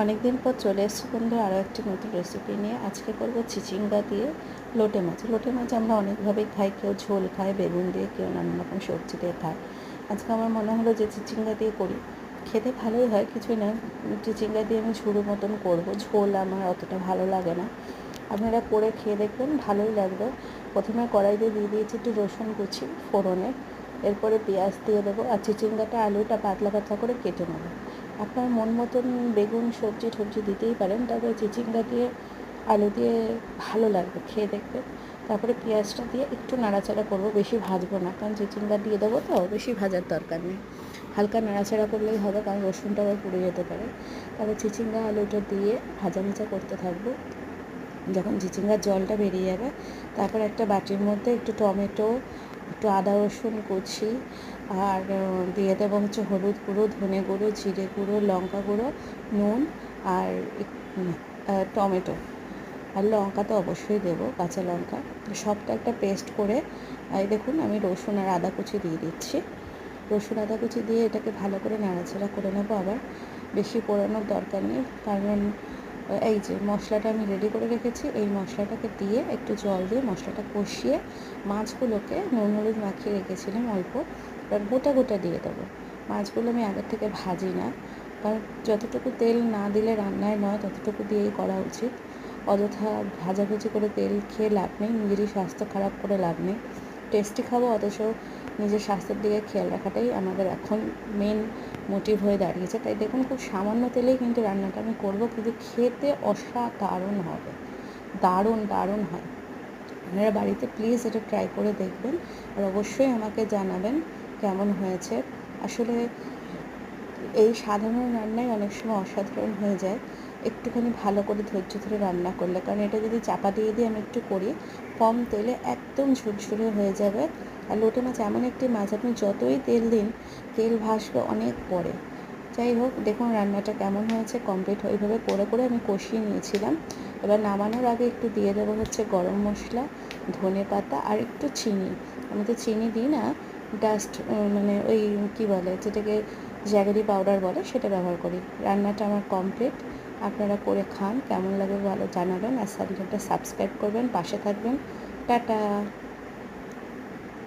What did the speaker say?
অনেকদিন পর চলে এসেছি বন্ধু, আরও একটি নতুন রেসিপি নিয়ে। আজকে করব চিচিঙ্গা দিয়ে লোটে মাছ। লোটে মাছ আমরা অনেকভাবেই খাই, কেউ ঝোল খায়, বেগুন দিয়ে, কেউ নানান রকম সবজি দিয়ে খায়। আজকে আমার মনে হলো যে চিচিঙ্গা দিয়ে করি। খেতে ভালোই হয়, কিছুই না। চিচিঙ্গা দিয়ে আমি ঝুড়ো মতন করব। ঝোল আমার অতটা ভালো লাগে না। আপনারা করে খেয়ে দেখবেন, ভালোই লাগবে। প্রথমে কড়াইতে দিয়ে দিয়েছি একটু রসুন কুচি ফোড়নে। এরপরে পেঁয়াজ দিয়ে দেবো। আর চিচিঙ্গাটা, আলুটা পাতলা পাতলা করে কেটে নেব। আপনার মন মতন বেগুন, সবজি টবজি দিতেই পারেন। তারপরে চিচিঙ্গা দিয়ে, আলু দিয়ে ভালো লাগবে, খেয়ে দেখবেন। তারপরে পেঁয়াজটা দিয়ে একটু নাড়াচাড়া করব, বেশি ভাজবো না, কারণ চিচিঙ্গা দিয়ে দেবো তো, বেশি ভাজার দরকার নেই। হালকা নাড়াচাড়া করলেই হবে, কারণ রসুনটা আবার পুড়ে যেতে পারে। তারপর চিচিঙ্গা, আলুটা দিয়ে ভাজা ভাজা করতে থাকব। যখন চিচিঙ্গার জলটা বেরিয়ে যাবে, তারপর একটা বাটির মধ্যে একটু টমেটো একটু আদা রসুন কুচি আর দিয়ে দেবো হচ্ছে হলুদ গুঁড়ো, ধনে গুঁড়ো, জিরে গুঁড়ো, লঙ্কা গুঁড়ো, নুন আর টমেটো। আর লঙ্কা তো অবশ্যই দেবো, কাঁচা লঙ্কা। সবটা একটা পেস্ট করে, এই দেখুন আমি রসুন আর আদা কুচি দিয়ে দিচ্ছি। রসুন, আদা কুচি দিয়ে এটাকে ভালো করে নাড়াচাড়া করে নেব আবার। বেশি পোড়ানোর দরকার নেই, কারণ এই যে মশলাটা আমি রেডি করে রেখেছি, এই মশলাটাকে দিয়ে একটু জল দিয়ে মশলাটা কষিয়ে মাছগুলোকে নুন হলুদ মাখিয়ে রেখেছিলাম অল্প, এবার গোটা গোটা দিয়ে দেবো। মাছগুলো আমি আগের থেকে ভাজি না, কারণ যতটুকু তেল না দিলে রান্নায় নয়, ততটুকু দিয়েই করা উচিত। অযথা ভাজাভুজি করে তেল খেয়ে লাভ নেই, নিজেরই স্বাস্থ্য খারাপ করে লাভ নেই। টেস্টি খাব, অথচ নিজের স্বাস্থ্যের দিকে খেয়াল রাখাটাই আমাদের এখন মেন মোটিভ হয়ে দাঁড়িয়েছে। তাই দেখুন, খুব সামান্য তেলেই কিন্তু রান্নাটা আমি করব, কিন্তু খেতে অসাধারণ হবে। দারুণ দারুণ হয়। আপনারা বাড়িতে প্লিজ এটা ট্রাই করে দেখবেন আর অবশ্যই আমাকে জানাবেন কেমন হয়েছে। আসলে এই সাধারণ রান্নাই অনেক সময় অসাধারণ হয়ে যায়। একটুখানি ভালো করে ধৈর্য ধরে রান্না করলে। কারণ এটা যদি চাপা দিয়ে দিয়ে আমি একটু করি, কম তেলে একদম ঝুরঝুরে হয়ে যাবে। আর লোটে মাছ এমন একটি মাছ, আপনি যতই তেল দিন, তেল ভাসবে অনেক পরে। যাই হোক, দেখুন রান্নাটা কেমন হয়েছে কমপ্লিট ওইভাবে করে করে আমি কষিয়ে নিয়েছিলাম। এবার নামানোর আগে একটু দিয়ে দেবো হচ্ছে গরম মশলা, ধনে পাতা আর একটু চিনি। আমি তো চিনি দিই না ডাস্ট মানে ওই কী বলে, যেটাকে জ্যাগেরি পাউডার বলে, সেটা ব্যবহার করি। রান্নাটা আমার কমপ্লিট আপনারা করে খান। কেমন লাগে ভালো জানাবেন। আর চ্যানেলটা সাবস্ক্রাইব করবেন পাশে থাকবেন। টাটা!